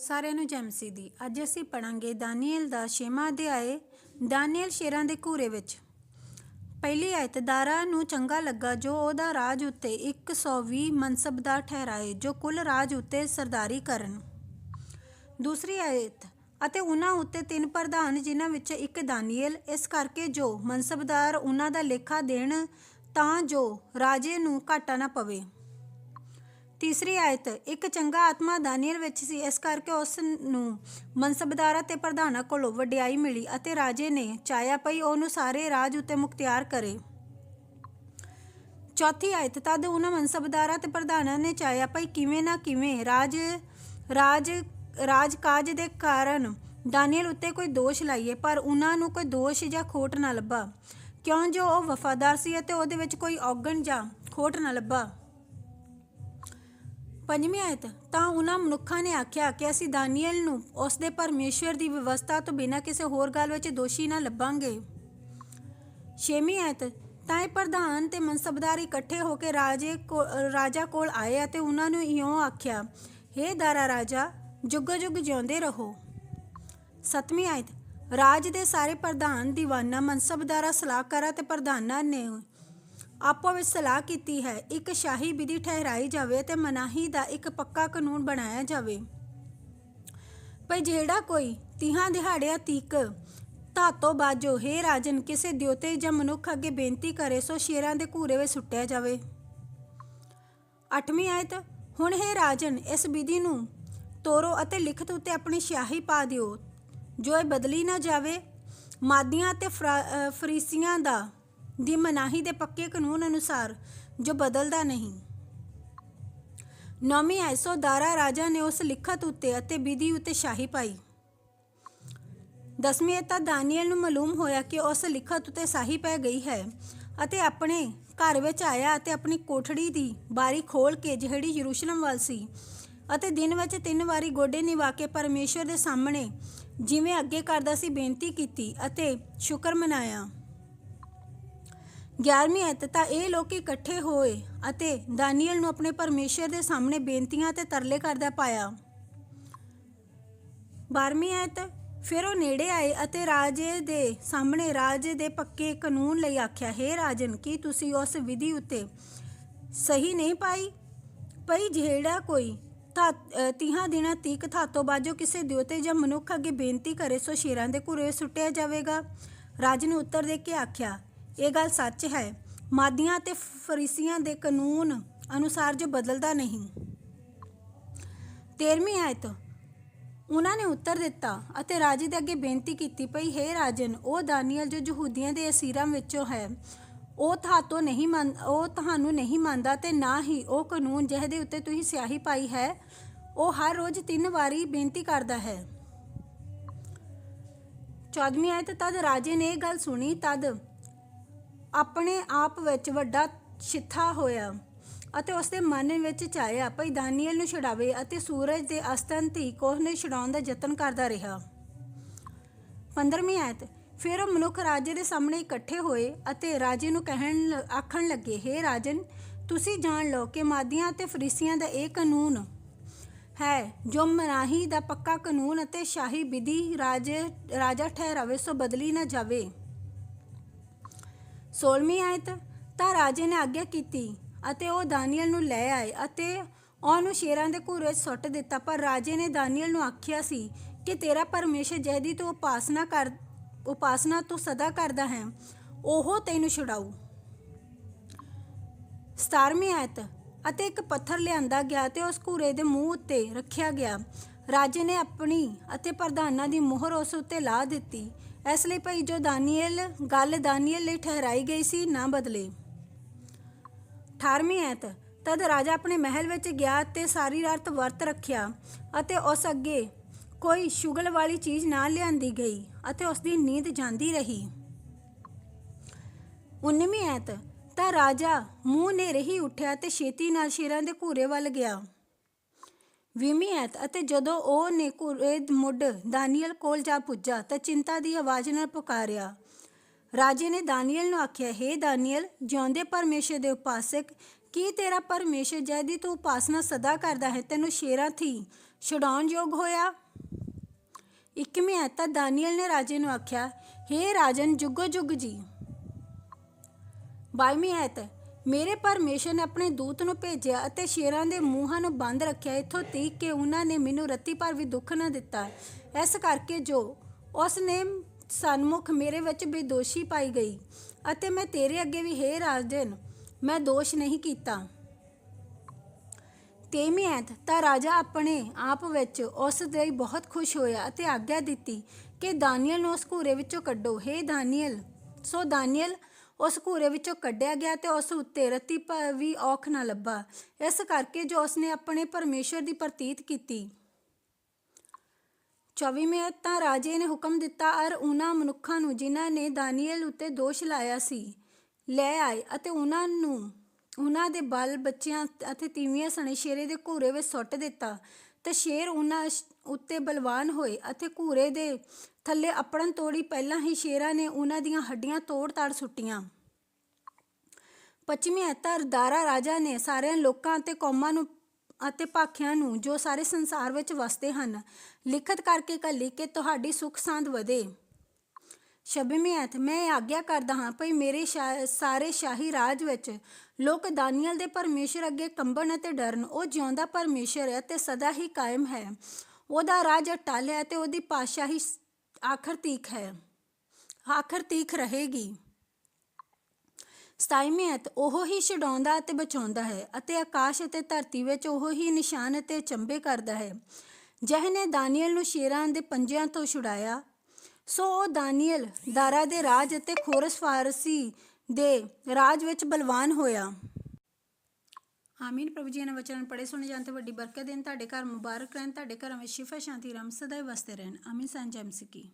ਸਾਰਿਆਂ ਨੂੰ ਜੈਮਸੀ ਦੀ। ਅੱਜ ਅਸੀਂ ਪੜਾਂਗੇ ਦਾਨੀਏਲ ਦਾ ਛੇਵਾਂ ਅਧਿਆਏ ਦਾਨੀਏਲ ਸ਼ੇਰਾਂ ਦੇ ਘੂਰੇ ਵਿੱਚ। ਪਹਿਲੀ ਆਇਤ, ਦਾਰਾ ਨੂੰ ਚੰਗਾ ਲੱਗਾ ਜੋ ਉਹਦਾ ਰਾਜ ਉੱਤੇ 120 ਮਨਸਬਦਾਰ ਠਹਿਰਾਏ, ਜੋ ਕੁੱਲ ਰਾਜ ਉੱਤੇ ਸਰਦਾਰੀ ਕਰਨ। ਦੂਸਰੀ ਆਇਤ, ਅਤੇ ਉਹਨਾਂ ਉੱਤੇ ਤਿੰਨ ਪ੍ਰਧਾਨ, ਜਿਨ੍ਹਾਂ ਵਿੱਚ ਇੱਕ ਦਾਨੀਏਲ ਇਸ ਕਰਕੇ ਜੋ ਮਨਸਬਦਾਰ ਉਹਨਾਂ ਦਾ ਲੇਖਾ ਦੇਣ, ਤਾਂ ਜੋ ਰਾਜੇ ਨੂੰ ਘਾਟਾ ਨਾ ਪਵੇ। ਤੀਸਰੀ ਆਇਤ, ਇੱਕ ਚੰਗਾ ਆਤਮਾ ਦਾਨੀਅਲ ਵਿੱਚ ਸੀ, ਇਸ ਕਰਕੇ ਉਸ ਨੂੰ ਮਨਸਬਦਾਰਾਂ ਤੇ ਪ੍ਰਧਾਨਾਂ ਕੋਲੋਂ ਵਡਿਆਈ ਮਿਲੀ ਅਤੇ ਰਾਜੇ ਨੇ ਚਾਹਿਆ ਪਈ ਉਹਨੂੰ ਸਾਰੇ ਰਾਜ ਉੱਤੇ ਮੁਖਤਿਆਰ ਕਰੇ। ਚੌਥੀ ਆਇਤ, ਤਦ ਉਹਨਾਂ ਮਨਸਬਦਾਰਾਂ ਤੇ ਪ੍ਰਧਾਨਾਂ ਨੇ ਚਾਹਿਆ ਪਈ ਕਿਵੇਂ ਨਾ ਕਿਵੇਂ ਰਾਜ ਰਾਜ ਰਾਜ ਕਾਜ ਦੇ ਕਾਰਨ ਦਾਨੀਅਲ ਉੱਤੇ ਕੋਈ ਦੋਸ਼ ਲਾਈਏ, ਪਰ ਉਹਨਾਂ ਨੂੰ ਕੋਈ ਦੋਸ਼ ਜਾਂ ਖੋਟ ਨਾ ਲੱਭਾ। ਕਿਉਂ ਜੋ ਉਹ ਵਫਾਦਾਰ ਸੀ ਅਤੇ ਉਹਦੇ ਵਿੱਚ ਕੋਈ ਔਗਣ ਜਾਂ ਖੋਟ ਨਾ ਲੱਭਾ? ਪੰਜਵੀਂ ਆਇਤ, ਤਾਂ ਉਹਨਾਂ ਮਨੁੱਖਾਂ ਨੇ ਆਖਿਆ ਕਿ ਅਸੀਂ ਦਾਨੀਅਲ ਨੂੰ ਉਸ ਦੇ ਪਰਮੇਸ਼ਵਰ ਦੀ ਵਿਵਸਥਾ ਤੋਂ ਬਿਨਾਂ ਕਿਸੇ ਹੋਰ ਗੱਲ ਵਿੱਚ ਦੋਸ਼ੀ ਨਾ ਲੱਭਾਂਗੇ। ਛੇਵੀਂ ਆਇਤ, ਤਾਂ ਇਹ ਪ੍ਰਧਾਨ ਤੇ ਮਨਸਬਦਾਰ ਇਕੱਠੇ ਹੋ ਕੇ ਰਾਜੇ ਕੋ- ਰਾਜਾ ਕੋਲ ਆਏ ਅਤੇ ਉਹਨਾਂ ਨੂੰ ਇਉਂ ਆਖਿਆ, ਹੇ ਦਾਰਾ ਰਾਜਾ ਜੁਗ ਜੁਗ ਜਿਉਂਦੇ ਰਹੋ। ਸਤਵੀਂ ਆਇਤ, ਰਾਜ ਦੇ ਸਾਰੇ ਪ੍ਰਧਾਨ, ਦੀਵਾਨਾ, ਮਨਸਬਦਾਰਾ, ਸਲਾਹਕਾਰਾਂ ਤੇ ਪ੍ਰਧਾਨਾਂ ਨੇ ਆਪੋ ਵਿੱਚ ਸਲਾਹ ਕੀਤੀ ਹੈ, ਇੱਕ ਸ਼ਾਹੀ ਵਿਧੀ ਠਹਿਰਾਈ ਜਾਵੇ ਤੇ ਮਨਾਹੀ ਦਾ ਇੱਕ ਪੱਕਾ ਕਾਨੂੰਨ ਬਣਾਇਆ ਜਾਵੇ। ਭਈ ਜਿਹੜਾ ਕੋਈ ਤੀਹਾਂ ਦਿਹਾੜਿਆਂ ਤੀਕ ਧਾਤੋ ਬਾਜੋ, ਹੇ ਰਾਜਨ, ਕਿਸੇ ਦਿਉਤੇ ਜਾਂ ਮਨੁੱਖ ਅੱਗੇ ਬੇਨਤੀ ਕਰੇ, ਸੋ ਸ਼ੇਰਾਂ ਦੇ ਘੂਰੇ ਵਿੱਚ ਸੁੱਟਿਆ ਜਾਵੇ। ਅੱਠਵੀਂ ਆਇਤ, ਹੁਣ ਹੇ ਰਾਜਨ, ਇਸ ਵਿਧੀ ਨੂੰ ਤੋਰੋ ਅਤੇ ਲਿਖਤ ਉੱਤੇ ਆਪਣੀ ਸਿਆਹੀ ਪਾ ਦਿਓ। ਜੋ ਇਹ ਬਦਲੀ ਨਾ ਜਾਵੇ, ਮਾਦੀਆਂ ਤੇ ਫਰਾ- ਫਰੀਸੀਆਂ ਦਾ ਦੀ ਮਨਾਹੀ ਦੇ ਪੱਕੇ ਕਾਨੂੰਨ ਅਨੁਸਾਰ ਜੋ ਬਦਲਦਾ ਨਹੀਂ। ਨੌਵੀਂ ਐਸੋ ਦਾਰਾ ਰਾਜਾ ਨੇ ਉਸ ਲਿਖਤ ਉੱਤੇ ਅਤੇ ਵਿਧੀ ਉੱਤੇ ਸ਼ਾਹੀ ਪਾਈ। ਦਸਵੀਂ ਇਹ ਤਾਂ ਦਾਨੀਅਲ ਨੂੰ ਮਾਲੂਮ ਹੋਇਆ ਕਿ ਉਸ ਲਿਖਤ ਉੱਤੇ ਸਾਹੀ ਪੈ ਗਈ ਹੈ ਅਤੇ ਆਪਣੇ ਘਰ ਵਿੱਚ ਆਇਆ ਅਤੇ ਆਪਣੀ ਕੋਠੜੀ ਦੀ ਬਾਰੀ ਖੋਲ ਕੇ ਜਿਹੜੀ ਯਰੂਸ਼ਲਮ ਵੱਲ ਸੀ ਅਤੇ ਦਿਨ ਵਿੱਚ ਤਿੰਨ ਵਾਰੀ ਗੋਡੇ ਨਿਵਾ ਕੇ ਪਰਮੇਸ਼ਰ ਦੇ ਸਾਹਮਣੇ ਜਿਵੇਂ ਅੱਗੇ ਕਰਦਾ ਸੀ ਬੇਨਤੀ ਕੀਤੀ ਅਤੇ ਸ਼ੁਕਰ ਮਨਾਇਆ। 11ਵੀਂ ਆਇਤ ਤਾਂ ਇਹ ਲੋਕ ਇਕੱਠੇ ਹੋਏ ਅਤੇ ਦਾਨੀਅਲ ਨੂੰ ਆਪਣੇ ਪਰਮੇਸ਼ਰ ਦੇ ਸਾਹਮਣੇ ਬੇਨਤੀਆਂ ਤੇ ਤਰਲੇ ਕਰਦਾ ਪਾਇਆ। 12ਵੀਂ ਆਇਤ ਫਿਰ ਉਹ ਨੇੜੇ ਆਏ ਅਤੇ ਰਾਜੇ ਦੇ ਸਾਹਮਣੇ ਰਾਜੇ ਦੇ ਪੱਕੇ ਕਾਨੂੰਨ ਲਈ ਆਖਿਆ, ਹੈ ਰਾਜਨ, ਕੀ ਤੁਸੀਂ ਉਸ ਵਿਧੀ ਉੱਤੇ ਸਹੀ ਨਹੀਂ ਪਾਈ? ਪਈ ਜਿਹੜਾ ਕੋਈ ਤਾਂ ਤੀਹਾਂ ਦਿਨਾਂ ਤੀਕ ਥਾਤੋਂ ਬਾਜੋ ਕਿਸੇ ਦਿਉਤੇ ਜਾਂ ਮਨੁੱਖ ਅੱਗੇ ਬੇਨਤੀ ਕਰੇ, ਸੋ ਸ਼ੇਰਾਂ ਦੇ ਘੁਰੇ ਸੁੱਟਿਆ ਜਾਵੇਗਾ। ਰਾਜ ਨੇ ਉੱਤਰ ਦੇ ਕੇ ਆਖਿਆ ਇਹ ਗੱਲ ਸੱਚ ਹੈ। ਮਾਦੀਆਂ ਤੇ ਫਰੀਸੀਆਂ ਦੇ ਕਾਨੂੰਨ ਅਨੁਸਾਰ ਜੋ ਬਦਲਦਾ ਨਹੀਂ। 13ਵੀਂ ਆਇਤ। ਉਹਨਾਂ ਨੇ ਉੱਤਰ ਦਿੱਤਾ ਅਤੇ ਰਾਜੇ ਦੇ ਅੱਗੇ ਬੇਨਤੀ ਕੀਤੀ ਪਈ, ਹੈ ਰਾਜਨ, ਉਹ ਦਾਨੀਅਲ ਜੋ ਯਹੂਦੀਆਂ ਦੇ ਅਸੀਰਾਂ ਵਿੱਚੋਂ ਹੈ, ਉਹ ਤੁਹਾਤੋਂ ਨਹੀਂ ਮੰਨ, ਉਹ ਤੁਹਾਨੂੰ ਨਹੀਂ ਮੰਨਦਾ ਤੇ ਨਾ ਹੀ ਉਹ ਕਾਨੂੰਨ ਜਿਹਦੇ ਉੱਤੇ ਤੁਸੀਂ ਸਿਆਹੀ ਪਾਈ ਹੈ, ਉਹ ਹਰ ਰੋਜ਼ ਤਿੰਨ ਵਾਰੀ ਬੇਨਤੀ ਕਰਦਾ ਹੈ। 14ਵੀਂ ਆਇਤ। ਤਦ ਰਾਜੇ ਨੇ ਇਹ ਗੱਲ ਸੁਣੀ, ਤਦ ਆਪਣੇ ਆਪ ਵਿੱਚ ਵੱਡਾ ਛਿੱਥਾ ਹੋਇਆ ਅਤੇ ਉਸਦੇ ਮਨ ਵਿੱਚ ਚਾਹਿਆ, ਭਈ ਦਾਨੀਏਲ ਨੂੰ ਛਡਾਵੇ ਅਤੇ ਸੂਰਜ ਦੇ ਅਸਤਨ ਧੀ ਉਸ ਨੇ ਛਡਾਉਣ ਦਾ ਯਤਨ ਕਰਦਾ ਰਿਹਾ। 15ਵੀਂ ਆਇਤ ਫਿਰ ਉਹ ਮਨੁੱਖ ਰਾਜੇ ਦੇ ਸਾਹਮਣੇ ਇਕੱਠੇ ਹੋਏ ਅਤੇ ਰਾਜੇ ਨੂੰ ਕਹਿਣ ਲ- ਆਖਣ ਲੱਗੇ, ਹੇ ਰਾਜਨ, ਤੁਸੀਂ ਜਾਣ ਲਓ ਕਿ ਮਾਦੀਆਂ ਅਤੇ ਫਰੀਸੀਆਂ ਦਾ ਇਹ ਕਾਨੂੰਨ ਹੈ, ਜੋ ਮਨਾਹੀ ਦਾ ਪੱਕਾ ਕਾਨੂੰਨ ਅਤੇ ਸ਼ਾਹੀ ਵਿਧੀ ਰਾਜੇ, ਰਾਜਾ ਠਹਿਰਾਵੇ ਸੋ ਬਦਲੀ ਨਾ ਜਾਵੇ। 16ਵੀਂ ਆਇਤ ਤਾਂ ਰਾਜੇ ਨੇ ਆਗਿਆ ਕੀਤੀ ਅਤੇ ਉਹ ਦਾਨੀਅਲ ਨੂੰ ਲੈ ਆਏ ਅਤੇ ਉਹਨੂੰ ਸ਼ੇਰਾਂ ਦੇ ਘੂਰੇ ਵਿੱਚ ਸੁੱਟ ਦਿੱਤਾ। ਪਰ ਰਾਜੇ ਨੇ ਦਾਨੀਅਲ ਨੂੰ ਆਖਿਆ ਸੀ ਕਿ ਤੇਰਾ ਪਰਮੇਸ਼ਰ ਜਿਹਦੀ ਤੂੰ ਉਪਾਸਨਾ ਕਰ, ਉਪਾਸਨਾ ਤੂੰ ਸਦਾ ਕਰਦਾ ਹੈ। ਉਹ ਤੈਨੂੰ ਛੁਡਾਊ। 17ਵੀਂ ਆਇਤ ਅਤੇ ਇੱਕ ਪੱਥਰ ਲਿਆਂਦਾ ਗਿਆ ਤੇ ਉਸ ਘੂਰੇ ਦੇ ਮੂੰਹ ਉੱਤੇ ਰੱਖਿਆ ਗਿਆ। ਰਾਜੇ ਨੇ ਆਪਣੀ ਅਤੇ ਪ੍ਰਧਾਨਾਂ ਦੀ ਮੋਹਰ ਉਸ ਉੱਤੇ ਲਾ ਦਿੱਤੀ। ਇਸ ਲਈ ਭਾਈ ਜੋ ਦਾਨੀਏਲ ਗੱਲ ਦਾਨੀਏਲ ਲਈ ਠਹਿਰਾਈ ਗਈ ਸੀ, ਨਾ ਬਦਲੇ। 18ਵੀਂ ਐਤ, ਤਦ ਰਾਜਾ ਆਪਣੇ ਮਹਿਲ ਵਿੱਚ ਗਿਆ ਤੇ ਸਾਰੀ ਰਾਤ ਵਰਤ ਰੱਖਿਆ ਅਤੇ ਉਸ ਅੱਗੇ ਕੋਈ ਸ਼ੁਗਲ ਵਾਲੀ ਚੀਜ਼ ਨਾ ਲਿਆਂਦੀ ਗਈ ਅਤੇ ਉਸ ਦੀ ਨੀਂਦ ਜਾਂਦੀ ਰਹੀ। 19ਵੀਂ ਐਤ, ਤਾਂ ਰਾਜਾ ਮੂੰਹ ਨੇ ਰਹੀ ਉੱਠਿਆ ਤੇ ਛੇਤੀ ਨਾਲ ਸ਼ੇਰਾਂ ਦੇ ਘੂਰੇ ਵੱਲ ਗਿਆ। ਵੀਹਵੀਂ ਐਤ ਅਤੇ ਜਦੋਂ ਉਹ ਨੇ ਘੂਰੇ ਮੁੱਢ ਦਾਨੀਅਲ ਕੋਲ ਜਾ ਪੁੱਜਾ ਤਾਂ ਚਿੰਤਾ ਦੀ ਆਵਾਜ਼ ਨਾਲ ਪੁਕਾਰਿਆ, ਰਾਜੇ ਨੇ ਦਾਨੀਅਲ ਨੂੰ ਆਖਿਆ, ਹੈ ਦਾਨੀਅਲ, ਜਿਉਂਦੇ ਪਰਮੇਸ਼ਰ ਦੇ ਉਪਾਸਕ, ਕੀ ਤੇਰਾ ਪਰਮੇਸ਼ਰ ਜਿਹਦੀ ਤੂੰ ਉਪਾਸਨਾ ਸਦਾ ਕਰਦਾ ਹੈ? ਤੈਨੂੰ ਸ਼ੇਰਾਂ ਥੀ ਛੁਡਾਉਣ ਯੋਗ ਹੋਇਆ? ਇੱਕਵੀਂ ਐਤ ਦਾਨੀਅਲ ਨੇ ਰਾਜੇ ਨੂੰ ਆਖਿਆ, ਹੇ ਰਾਜਨ, ਜੁਗੋ ਜੁਗ ਜੀ। ਬਾਈਵੀਂ ਐਤ ਮੇਰੇ ਪਰਮੇਸ਼ਰ ਨੇ ਆਪਣੇ ਦੂਤ ਨੂੰ ਭੇਜਿਆ ਅਤੇ ਸ਼ੇਰਾਂ ਦੇ ਮੂੰਹਾਂ ਨੂੰ ਬੰਦ ਰੱਖਿਆ। ਇੱਥੋਂ ਤੀਕ ਕਿ ਉਹਨਾਂ ਨੇ ਮੈਨੂੰ ਰੱਤੀ ਭਰ ਵੀ ਦੁੱਖ ਨਾ ਦਿੱਤਾ। ਇਸ ਕਰਕੇ ਜੋ ਉਸ ਨੇ ਸਨਮੁਖ ਮੇਰੇ ਵਿੱਚ ਬੇਦੋਸ਼ੀ ਪਾਈ ਗਈ ਅਤੇ ਮੈਂ ਤੇਰੇ ਅੱਗੇ ਵੀ ਹੇ ਰਾਜਨ, ਮੈਂ ਦੋਸ਼ ਨਹੀਂ ਕੀਤਾ। ਤੇਵੀਂ ਐਤ ਤਾਂ ਰਾਜਾ ਆਪਣੇ ਆਪ ਵਿੱਚ ਉਸ ਦੇ ਲਈ ਬਹੁਤ ਖੁਸ਼ ਹੋਇਆ ਅਤੇ ਆਗਿਆ ਦਿੱਤੀ ਕਿ ਦਾਨੀਅਲ ਨੂੰ ਉਸ ਘੂਰੇ ਵਿੱਚੋਂ ਕੱਢੋ। ਹੇ ਦਾਨੀਅਲ, ਸੋ ਦਾਨੀਅਲ ਉਸ ਘੂਰੇ ਵਿੱਚੋਂ ਕੱਢਿਆ ਗਿਆ ਤੇ ਉਸ ਉੱਤੇ ਰਤੀ ਵੀ ਔਖ ਨਾ ਲੱਭਾ। ਇਸ ਕਰਕੇ ਜੋ ਉਸਨੇ ਆਪਣੇ ਪਰਮੇਸ਼ਰ ਦੀ ਪ੍ਰਤੀਤ ਕੀਤੀ। 24ਵੇਂ ਤਾਂ ਰਾਜੇ ਨੇ ਹੁਕਮ ਦਿੱਤਾ, ਅਰ ਉਹਨਾਂ ਮਨੁੱਖਾਂ ਨੂੰ ਜਿਨ੍ਹਾਂ ਨੇ ਦਾਨੀਅਲ ਉੱਤੇ ਦੋਸ਼ ਲਾਇਆ ਸੀ, ਲੈ ਆਏ ਅਤੇ ਉਹਨਾਂ ਨੂੰ, ਉਹਨਾਂ ਦੇ ਬਾਲ ਬੱਚਿਆਂ ਅਤੇ ਤੀਵੀਆਂ ਸਣੇ ਸ਼ੇਰੇ ਦੇ ਘੂਰੇ ਵਿੱਚ ਸੁੱਟ ਦਿੱਤਾ। ਤੇ ਸ਼ੇਰ ਉਹਨਾਂ ਉੱਤੇ ਬਲਵਾਨ ਹੋਏ ਅਤੇ ਘੂਰੇ ਦੇ ਥੱਲੇ ਅਪੜਨ ਤੋੜੀ ਪਹਿਲਾਂ ਹੀ ਸ਼ੇਰਾਂ ਨੇ ਉਹਨਾਂ ਦੀਆਂ ਹੱਡੀਆਂ ਤੋੜ ਤਾੜ ਸੁੱਟੀਆਂ। ਪੱਛਮੀ ਅਤਰ ਦਾਰਾ ਰਾਜਾ ਨੇ ਸਾਰਿਆਂ ਲੋਕਾਂ ਅਤੇ ਕੌਮਾਂ ਨੂੰ ਅਤੇ ਭਾਖਿਆਂ ਨੂੰ ਜੋ ਸਾਰੇ ਸੰਸਾਰ ਵਿੱਚ ਵਸਦੇ ਹਨ, ਲਿਖਤ ਕਰਕੇ ਕੱਲੀ ਕਿ ਤੁਹਾਡੀ ਸੁਖ ਸਾਂਦ ਵਧੇ। ਸ਼ਬੀਮੀ ਐਤ ਮੈਂ ਆਗਿਆ ਕਰਦਾ ਹਾਂ, ਭਈ ਮੇਰੇ ਸ਼ਾ- ਸਾਰੇ ਸ਼ਾਹੀ ਰਾਜ ਵਿੱਚ ਲੋਕ ਦਾਨੀਅਲ ਦੇ ਪਰਮੇਸ਼ਰ ਅੱਗੇ ਕੰਬਣ ਅਤੇ ਡਰਨ, ਉਹ ਜਿਉਂਦਾ ਪਰਮੇਸ਼ਰ ਹੈ ਤੇ ਸਦਾ ਹੀ ਕਾਇਮ ਹੈ। ਉਹਦਾ ਰਾਜ ਅਟਲ ਹੈ ਤੇ ਉਹਦੀ ਪਾਤਸ਼ਾਹੀ ਆਖਰ ਤੀਕ ਹੈ। ਆਖਰ ਤੀਕ ਰਹੇਗੀ। ਸਤਾਈਵੀਂ ਉਹ ਹੀ ਛਡਾਉਂਦਾ ਅਤੇ ਬਚਾਉਂਦਾ ਹੈ ਅਤੇ ਆਕਾਸ਼ ਅਤੇ ਧਰਤੀ ਵਿੱਚ ਉਹ ਹੀ ਨਿਸ਼ਾਨ ਅਤੇ ਚੰਬੇ ਕਰਦਾ ਹੈ। ਜਿਹ ਨੇ ਦਾਨੀਅਲ ਨੂੰ ਸ਼ੇਰਾਂ ਦੇ ਪੰਜਿਆਂ ਤੋਂ ਛੁਡਾਇਆ, ਸੋ ਉਹ ਦਾਨੀਅਲ, ਦਾਰਾ ਦੇ ਰਾਜ ਅਤੇ ਖੋਰਸ ਫਾਰਸੀ ਦੇ ਰਾਜ ਵਿੱਚ ਬਲਵਾਨ ਹੋਇਆ। ਆਮੀਨ। ਪ੍ਰਭੂ ਜੀ ਨੇ ਵਚਨ ਪੜੇ ਸੁਣੇ ਜਾਣ ਤੇ ਵੱਡੀ ਬਰਕਤ ਦੇਣ। ਤੁਹਾਡੇ ਘਰ ਮੁਬਾਰਕ ਰਹਿਣ। ਤੁਹਾਡੇ ਘਰਾਂ ਵਿੱਚ ਸ਼ਿਫਾ ਸ਼ਾਂਤੀ ਰਮ ਸਦਾ ਹੀ ਵਸਦੇ ਰਹਿਣ। ਆਮੀਨ। ਸੰਜਮ ਸਿੱਕੀ